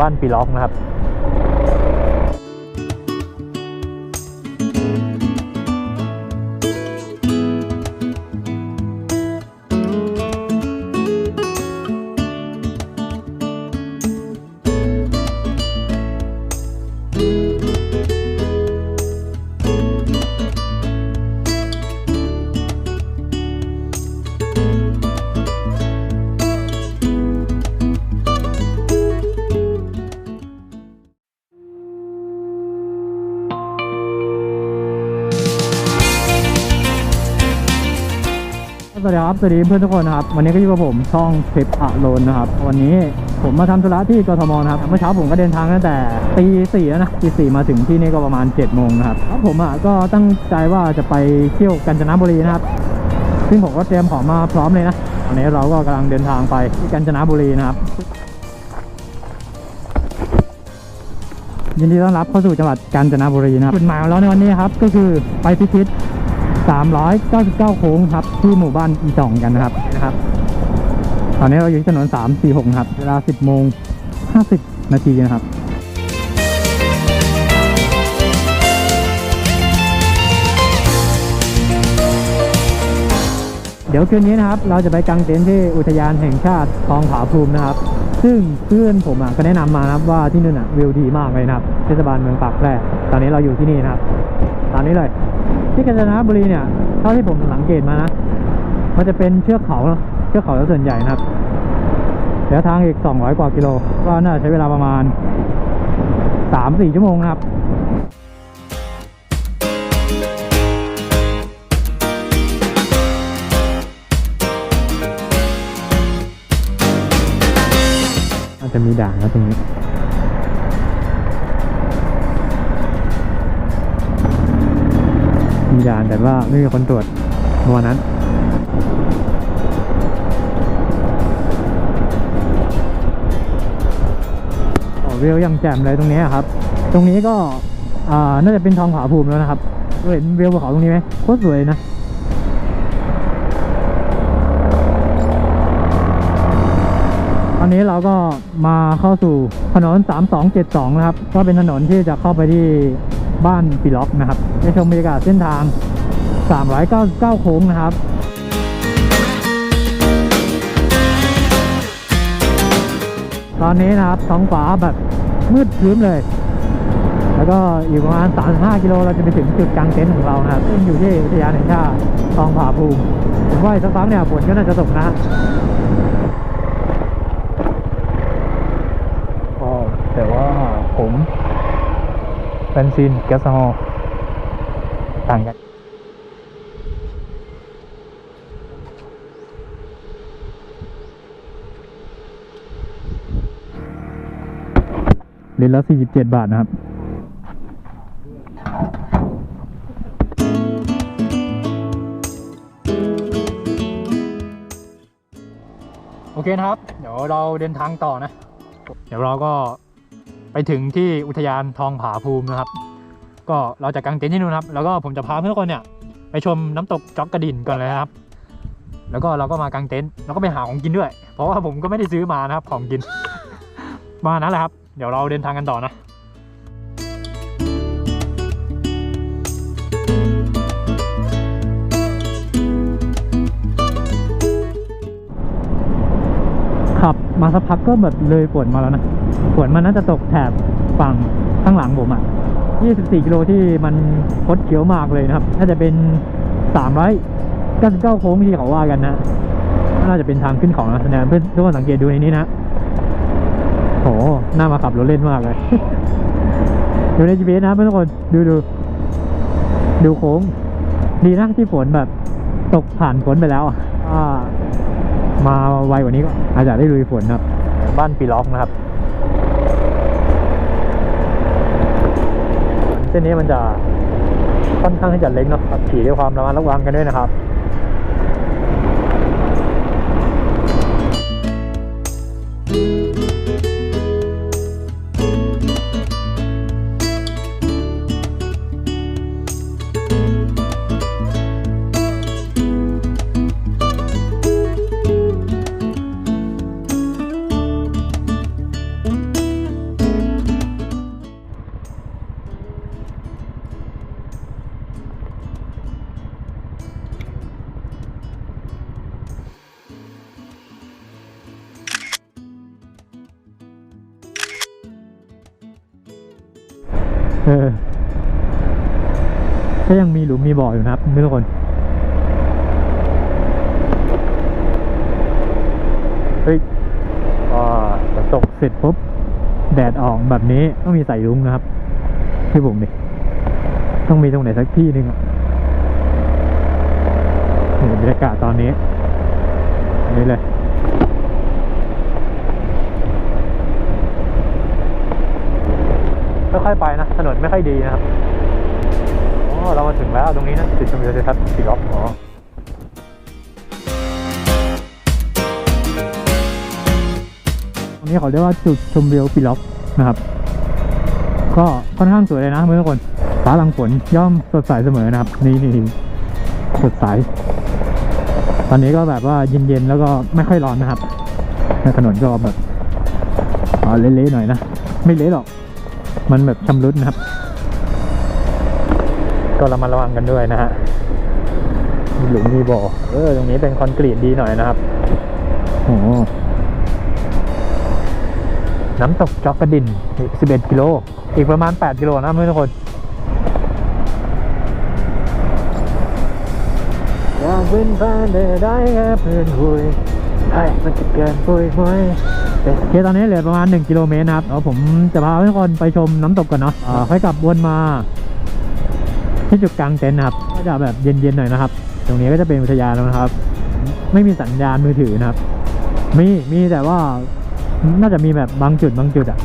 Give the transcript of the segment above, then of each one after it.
บ้านปีล็อกนะครับ สวัสดีครับ สวัสดีเพื่อนทุกคนนะครับ วันนี้ก็อยู่กับผมช่องทริปอะโลนนะครับ วันนี้ผมมาทำธุระที่กทมนะครับ เมื่อเช้าผมก็เดินทางตั้งแต่ตีสี่แล้วนะตีสี่มาถึงที่นี่ก็ประมาณ7จ็ดโมงนะครับแล้วผมอะก็ตั้งใจว่าจะไปเที่ยวกาญจนบุรีนะครับ ซึ่งผมก็เตรียมของมาพร้อมเลยนะตอนนี้เราก็กำลังเดินทางไปที่กาญจนบุรีนะครับ ยินดีต้อนรับเข้าสู่จังหวัดกาญจนบุรีนะครับจุดหมายของเราในวันนี้ครับก็คือไปพิชิต 399 โค้งครับที่หมู่บ้านอีจ่องกันนะครับนะครับ ตอนนี้เราอยู่ที่ถนน 346 ครับ เวลา 10 โมง 50 นาทีนะครับเดี๋ยวคืนนี้นะครับเราจะไปกางเต็นท์ที่อุทยานแห่งชาติคลองผาภูมินะครับ ซึ่งเพื่อนผมอะก็แนะนำมานะครับว่าที่นู่นอะวิวดีมากเลยนะครับเทศบาลเมืองปากแพร่ตอนนี้เราอยู่ที่นี่นะครับ ตอนนี้เลย ที่กาญจนบุรีเนี่ยเท่าที่ผมสังเกตมานะ มันจะเป็นเชือกเขาเชือกเขาส่วนใหญ่นะครับระยะทางอีก 200 กว่ากิโล ก็น่าใช้เวลาประมาณ 3-4 ชั่วโมงครับอาจจะมีด่านแล้วตรงนี้ มีด่านแต่ว่าไม่มีคนตรวจวันนั้นโอ้วิวยังแจ่มเลยตรงนี้ครับ ตรงนี้ก็อ่าน่าจะเป็นทองผาภูมิแล้วนะครับ เห็นวิวภูเขาตรงนี้ไหมโคตรสวยนะตอนนี้เราก็มาเข้าสู่ถนน 3272 นะครับ ก็เป็นถนนที่จะเข้าไปที่ บ้านปีล็อกนะครับได้ชมบรรยากาศเส้นทาง 399 โค้งนะครับตอนนี้นะครับท้องฟ้าแบบมืดครึ้มเลย แล้วก็อีกประมาณ 35 กิโลเราจะไปถึงจุดกลางเต็นท์ของเรานะครับซึ่งอยู่ที่อุทยานแห่งชาติคลองผาภูมิผมว่าอีกสักพักเนี่ยฝนก็น่าจะตกนะ ก็แต่ว่าผมเบนซินแก๊สโซฮอล์ต่างกันลิตรละ 47 บาทนะครับโอเคนะครับ เดี๋ยวเราเดินทางต่อนะ เดี๋ยวเราก็ ไปถึงที่อุทยานทองผาภูมินะครับ ก็เราจะกางเต็นท์ที่นู่นครับ แล้วก็ผมจะพาเพื่อนคนเนี่ยไปชมน้ำตกจ็อกกระดินก่อนเลยนะครับ แล้วก็เราก็มากางเต็นท์แล้วก็ไปหาของกินด้วย เพราะว่าผมก็ไม่ได้ซื้อมานะครับของกินมานั้นแหละครับ เดี๋ยวเราเดินทางกันต่อนะ มาสักพักก็แบบเลยฝนมาแล้วนะฝนมันน่าจะตกแถบฝั่งข้างหลังผมอะ 24 กิโลที่มันคดเคี้ยวมากเลยนะครับ น่าจะเป็น 399 โค้งที่เขาว่ากันนะ น่าจะเป็นทางขึ้นเขานะเนี่ยเพื่อนทุกคนสังเกตดูในนี้นะโหน่ามาขับรถเล่นมากเลย ดูใน GPS นะเพื่อนทุกคน ดูดู ดูโค้ง ดีนะที่ฝนแบบตกผ่านฝนไปแล้วอะอ่า มาไวกว่านี้ก็อาจจะได้ลุยฝนครับ บ้านปีล็อกนะครับ เส้นนี้มันจะค่อนข้างที่จะเล็กเนาะขับขี่ด้วยความระมัดระวังกันด้วยนะครับ เออ ก็ยังมีหลุมมีบ่ออยู่นะครับทุกคนเฮ้ยก็ตกเสร็จปุ๊บ แดดออกแบบนี้ต้องมีใส่รุ้งนะครับที่ผมดิต้องมีตรงไหนสักที่หนึ่งอะนี่บรรยากาศตอนนี้นนี้เลยค่อยๆไปนะ ถนนไม่ค่อยดีนะครับอ๋อเรามาถึงแล้วตรงนี้นะจุดชมวิวทิวทัศน์สีล็อกอ๋อตรงนี้เขาเรียกว่าจุดชมวิวปีล็อกนะครับ ก็ค่อนข้างสวยเลยนะเพื่อนทุกคนฟ้าหลังฝนย่อมสดใสเสมอนะครับ นี่นี่สดใสตอนนี้ก็แบบว่าเย็นๆแล้วก็ไม่ค่อยร้อนนะครับในถนนก็แบบเละๆหน่อยนะ ไม่เละหรอก มันแบบชำรุดนะครับ ก็ระมัดระวังกันด้วยนะฮะมีหลุมมีบ่อเออตรงนี้เป็นคอนกรีตดีหน่อยนะครับโอ้น้ำตกจอกกระดินอีก11 กิโล อีกประมาณ 8 กิโลนะเพื่อนทุกคนอยากเป็นแฟนได้แค่เพื่อนคุยไอ้มันจะเกินปุยมุย โอเคตอนนี้เหลือประมาณ 1 กิโลเมตรนะครับเดี๋ยวผมจะพาทุกคนไปชมน้ำตกก่อนเนาะอ่าค่อยกลับวนมา ที่จุดกลางเต็นท์นะครับ ก็จะแบบเย็นๆหน่อยนะครับ ตรงนี้ก็จะเป็นอุทยานแล้วนะครับ ไม่มีสัญญาณมือถือนะครับ มีมีแต่ว่าน่าจะมีแบบบางจุดบางจุดอะ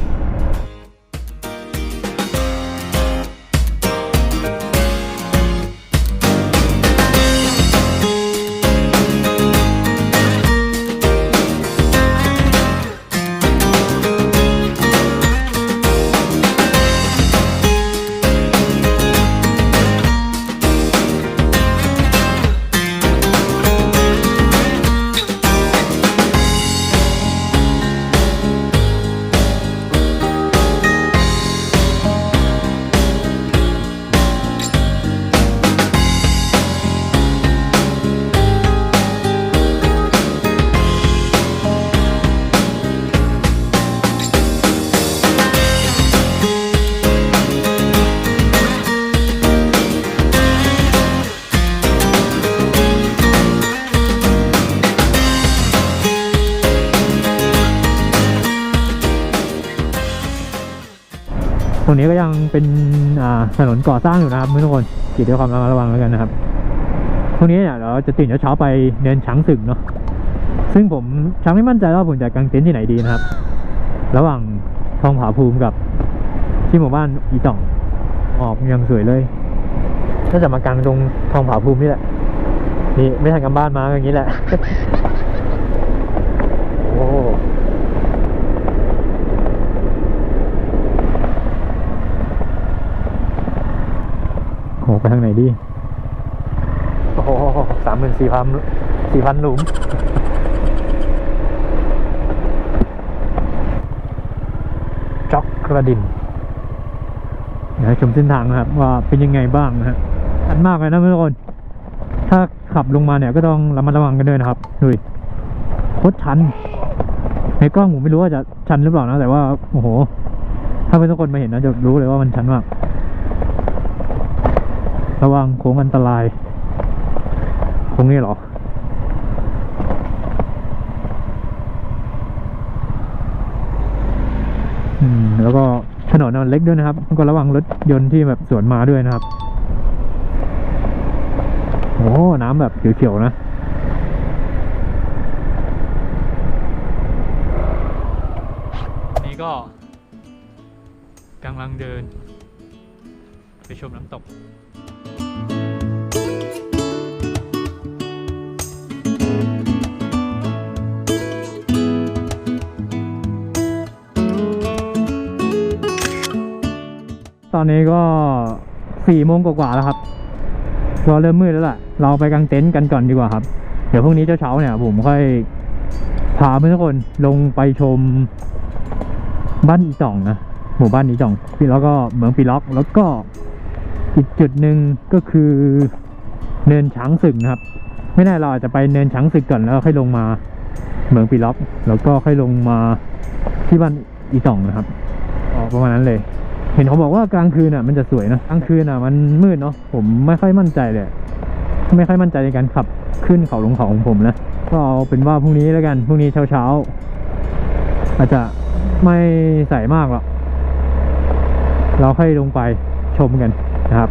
ตรงนี้ก็ยังเป็นถนนก่อสร้างอยู่นะครับทุกคนขี่ด้วยความระมัดระวังแล้วกันนะครับพรุ่งนี้เนี่ยเราจะตื่นเช้าไปเดินช้างศึกเนาะซึ่งผมช้างไม่มั่นใจว่าผมจะกางเต็นท์ที่ไหนดีนะครับ ระหว่างทองผาภูมิกับที่หมู่บ้านอีต่องออกยังสวยเลยน่าจะมากางตรงทองผาภูมินี่แหละนี่ไม่ทำกันบ้านมาอย่างนี้แหละ โอ้ โหไปทางไหนดี โอ้โหสามหมื่นสี่พันสี่พันหลุมจ็อกกระดินเดี๋ยวให้ชมเส้นทางนะครับ ว่าเป็นยังไงบ้างนะฮะชันมากเลยนะทุกคน ถ้าขับลงมาเนี่ยก็ต้องระมัดระวังกันด้วยนะครับดูดิโคตรชัน ในกล้องผมไม่รู้ว่าจะชันหรือเปล่านะ แต่ว่า โอ้โห ถ้าเป็นทุกคนมาเห็นนะจะรู้เลยว่ามันชันมาก ระวังโค้งอันตรายโค้งนี้หรอ อืม แล้วก็ถนนมันเล็กด้วยนะครับ ก็ระวังรถยนต์ที่แบบสวนมาด้วยนะครับ โอ้น้ำแบบเขียวๆนะนี่ก็กำลังเดิน ไปชมน้ำตก ตอนนี้ก็สี่โมงกว่าแล้วครับก็เริ่มมืดแล้วล่ะ เราไปกางเต็นท์กันก่อนดีกว่าครับ เดี๋ยวพรุ่งนี้เช้าๆเนี่ย ผมค่อยพาเพื่อนทุกคนลงไปชมบ้านอีจ่องนะหมู่บ้านอีจ่องแล้วก็เหมืองปีล็อก แล้วก็อีกจุดหนึ่งก็คือเนินช้างศึกนะครับ ไม่แน่เราอาจจะไปเนินช้างศึกก่อนแล้วค่อยลงมาเหมืองปีล็อก แล้วก็ค่อยลงมาที่บ้านอีจ่องนะครับออกประมาณนั้นเลย เห็นเขาบอกว่ากลางคืนอะมันจะสวยนะกลางคืนอะมันมืดเนาะผมไม่ค่อยมั่นใจเลยไม่ค่อยมั่นใจในการขับขึ้นเขาลงเขาของผมนะก็เอาเป็นว่าพรุ่งนี้แล้วกันพรุ่งนี้เช้าเช้าอาจจะไม่ใส่มากหรอกเราค่อยลงไปชมกันนะครับ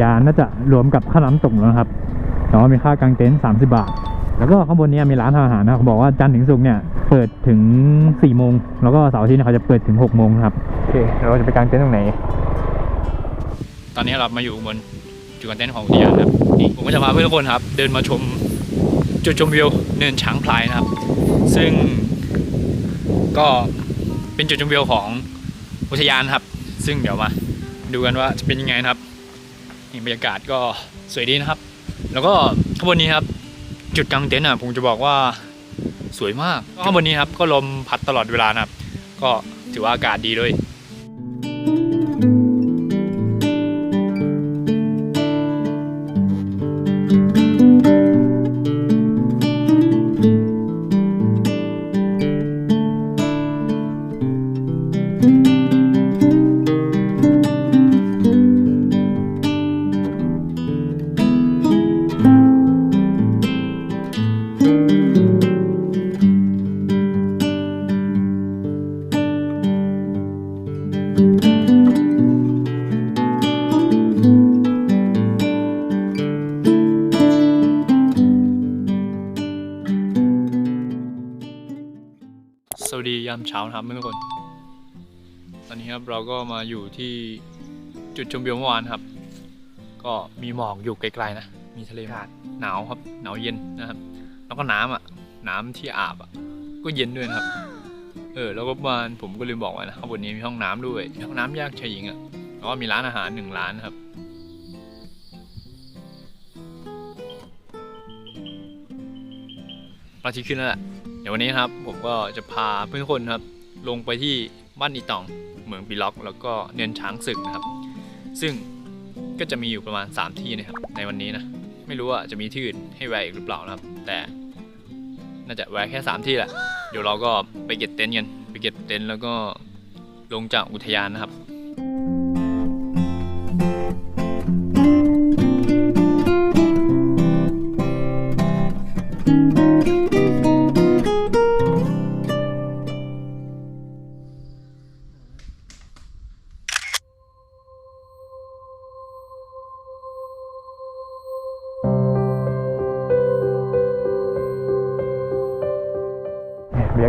ยานน่าจะรวมกับค่าน้ำตกแล้วนะครับแต่ว่ามีค่ากางเต็นท์30บาท แล้วก็ข้างบนเนี้มีร้านอาหารนะเขาบอกว่าจันทร์ถึงศุกร์เนี่ยเปิดถึง4โมงแล้วก็เสาร์อาทิตย์เนี่ยเขาจะเปิดถึง6โมงครับโอเคเราจะไปกางเต็นท์ตรงไหน ตอนนี้เรามาอยู่บนจุดกางเต็นท์ของอุทยานครับนี่ผมก็จะพาเพื่อนทุกคนครับ เดินมาชมจุดชมวิวเนินช้างพลายนะครับ ซึ่งก็เป็นจุดชมวิวของอุทยานครับ ซึ่งเดี๋ยวมาดูกันว่าจะเป็นยังไงนะครับ นี่บรรยากาศก็สวยดีนะครับ แล้วก็ข้างบนนี้ครับจุดกางเต็นท์อะผมจะบอกว่าสวยมากข้างบนนี้ครับก็ลมพัดตลอดเวลานะครับ ก็ถือว่าอากาศดีด้วย เช้านะครับทุกคน ตอนนี้ครับเราก็มาอยู่ที่จุดชมวิวเมื่อวานครับ ก็มีหมอกอยู่ไกลๆนะ มีทะเลหมอกหนาวครับ หนาวเย็นนะครับ แล้วก็น้ำอะ น้ำที่อาบอะ ก็เย็นด้วยนะครับ เออ แล้วก็บ้านผมก็ลืมบอกไว้นะข้างบนนี้มีห้องน้ำด้วยมีห้องน้ำแยกชายหญิงอะ แล้วก็มีร้านอาหารหนึ่งร้านนะครับพระอาทิตย์ขึ้นแล้วแหละ เดี๋ยววันนี้ครับผมก็จะพาเพื่อนคนครับ ลงไปที่บ้านอีตองเหมืองปีล็อกแล้วก็เนินช้างศึกนะครับ ซึ่งก็จะมีอยู่ประมาณ 3 ที่นะครับ ในวันนี้นะไม่รู้ว่าจะมีที่อื่นให้แวะอีกหรือเปล่านะครับ แต่น่าจะแวะแค่ 3 ที่แหละเดี๋ยวเราก็ไปเก็บเต็นท์กันไปเก็บเต็นท์แล้วก็ลงจากอุทยานนะครับ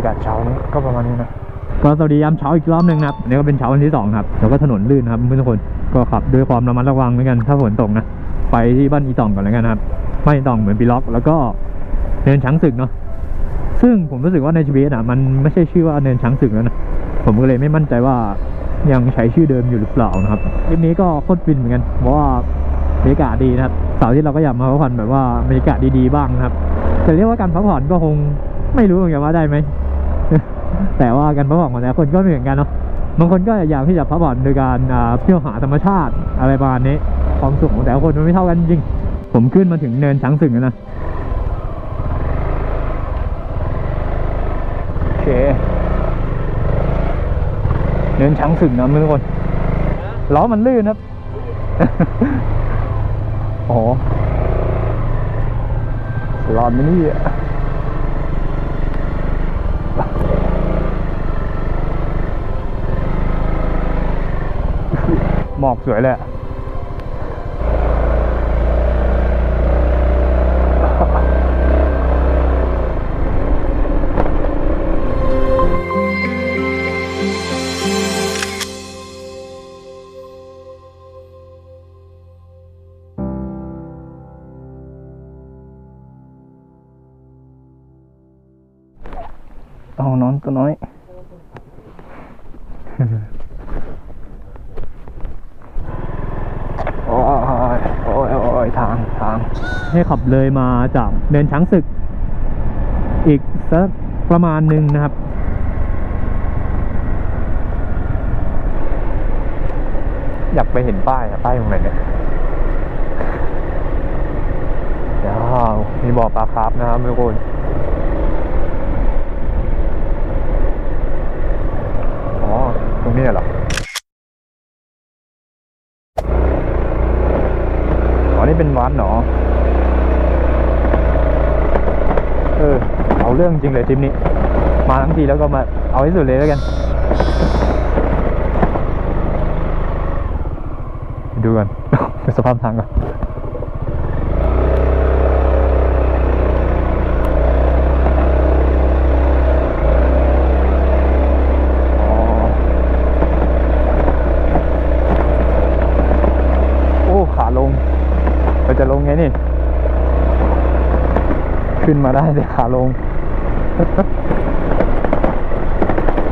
ากาศเช้านี้ก็ประมาณนี้นะก็สวัสดียามเช้าอีกรอบหนึ่งนะครับนี่ก็เป็นเช้าวันที่สองครับแล้วก็ถนนลื่นครับเพื่อนทุกคนก็ขับด้วยความระมัดระวังเหมือนกันถ้าฝนตกนะไปที่บ้านอีตองก่อนแล้วกันะครับบ้านอีตองเหมือนปีล็อก แล้วก็เนินช้างศึกเนาะซึ่งผมรู้สึกว่าในชีวิตอะมันไม่ใช่ชื่อว่าเนินช้างศึกแล้วนะผมก็เลยไม่มั่นใจว่ายังใช้ชื่อเดิมอยู่หรือเปล่านะครับคลิปนี้ก็โคตรฟินเหมือนกันเพราะว่าบรรยากาศดีนะครับเสาร์ที่เราก็อยากมาพักผ่อนแบบว่าบรรยากาศดีๆบ้างนะครับจะเรียกว่าการพักผ่อนก็คงไม่รู้เหมือนกันว่าได้ไหม แต่ว่าการพักผ่อนของแต่ละคนก็ไม่เหมือนกันเนาะบางคนก็อยากที่จะพักผ่อนโดยการอ่าเที่ยวหาธรรมชาติอะไรประมาณนี้ความสุขของแต่ละคนมันไม่เท่ากันจริง ผมขึ้นมาถึงเนินช้างสึกแล้วนะโอเคเนินช้างสึกนะทุกคนล้อมันลื่นครับโอ้โหลอนไมเนี่อะ หมอกสวยเลย ให้ขับเลยมาจากเดินช้างศึก อีกสักประมาณหนึ่งนะครับ อยากไปเห็นป้ายอะป้ายตรงไหนเนี่ยว้าวมีบ่อปลาคาร์ฟนะครับทุกคนอ๋อตรงนี้เหรอ นี่เป็นวัดเหรอ เออ เอาเรื่องจริงเลยทริปนี้ มาทั้งทีแล้วก็มาเอาให้สุดเลยแล้วกัน ดูกันไปสภาพทางก่อนโอ้ขาลงเราจะลงไงนี่ ขึ้นมาได้แต่ขาลง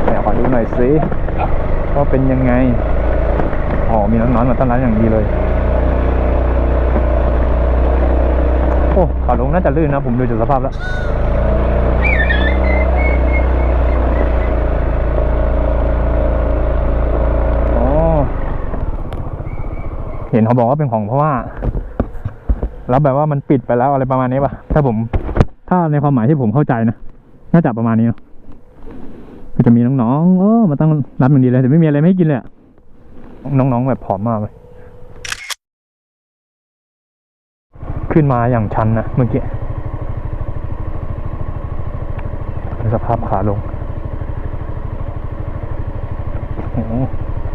แต่ขอดูหน่อยสิว่าเป็นยังไง อ๋อ มีน้องๆมาต้อนรับอย่างดีเลย โอ้ขาลงน่าจะลื่นนะ ผมดูจากสภาพแล้วอ๋อเห็นเขาบอกว่าเป็นของเพราะว่าแล้วแบบว่ามันปิดไปแล้วอะไรประมาณนี้ป่ะ ถ้าผม ถ้าในความหมายที่ผมเข้าใจนะ น่าจะประมาณนี้เนอะก็จะมีน้องๆ เออมาตั้งรับอย่างดีเลยแต่ไม่มีอะไรไม่ให้กินเลยน้องๆแบบผอมมากเลย ขึ้นมาอย่างชันนะเมื่อกี้สภาพขาลงโอ้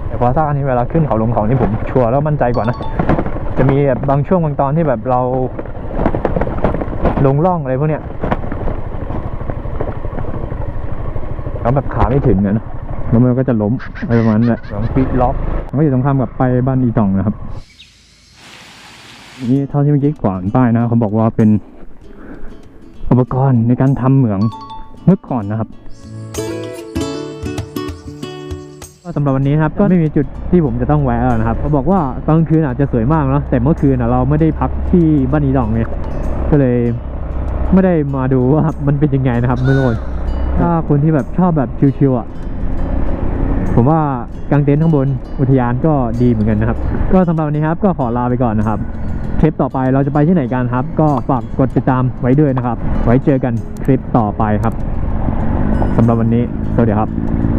แต่พอซ่าอันนี้เวลาขึ้นเขาลงเขานี่ผมชัวร์แล้วมั่นใจกว่านะ จะมีแบบบางช่วงบางตอนที่แบบเราลงล่องอะไรพวกเนี้ย แล้วแบบขาไม่ถึงอะนะแล้วมันก็จะล้มอะไรประมาณนั้นแหละลองปิดล็อกมันก็อยู่ตรงข้ามกับไปบ้านอีตองนะครับ นี่เท่าที่เมื่อกี้ขวานป้ายนะเขาบอกว่าเป็นอุปกรณ์ในการทำเหมืองเมื่อก่อนนะครับก็สำหรับวันนี้นะครับก็ไม่มีจุดที่ผมจะต้องแวะแล้วนะครับเขาบอกว่าตอนกลางคืนอาจจะสวยมากเนาะแต่เมื่อคืนอะเราไม่ได้พักที่บ้านอีตองเนี่ยก็เลย ไม่ได้มาดูว่ามันเป็นยังไงนะครับไม่รู้ ถ้าคนที่แบบชอบแบบชิวๆอะผมว่ากางเต็นท์ข้างบนอุทยานก็ดีเหมือนกันนะครับ ก็สำหรับวันนี้ครับก็ขอลาไปก่อนนะครับคลิปต่อไปเราจะไปที่ไหนกันครับ ก็ฝากกดติดตามไว้ด้วยนะครับ ไว้เจอกันคลิปต่อไปครับสำหรับวันนี้ สวัสดีครับ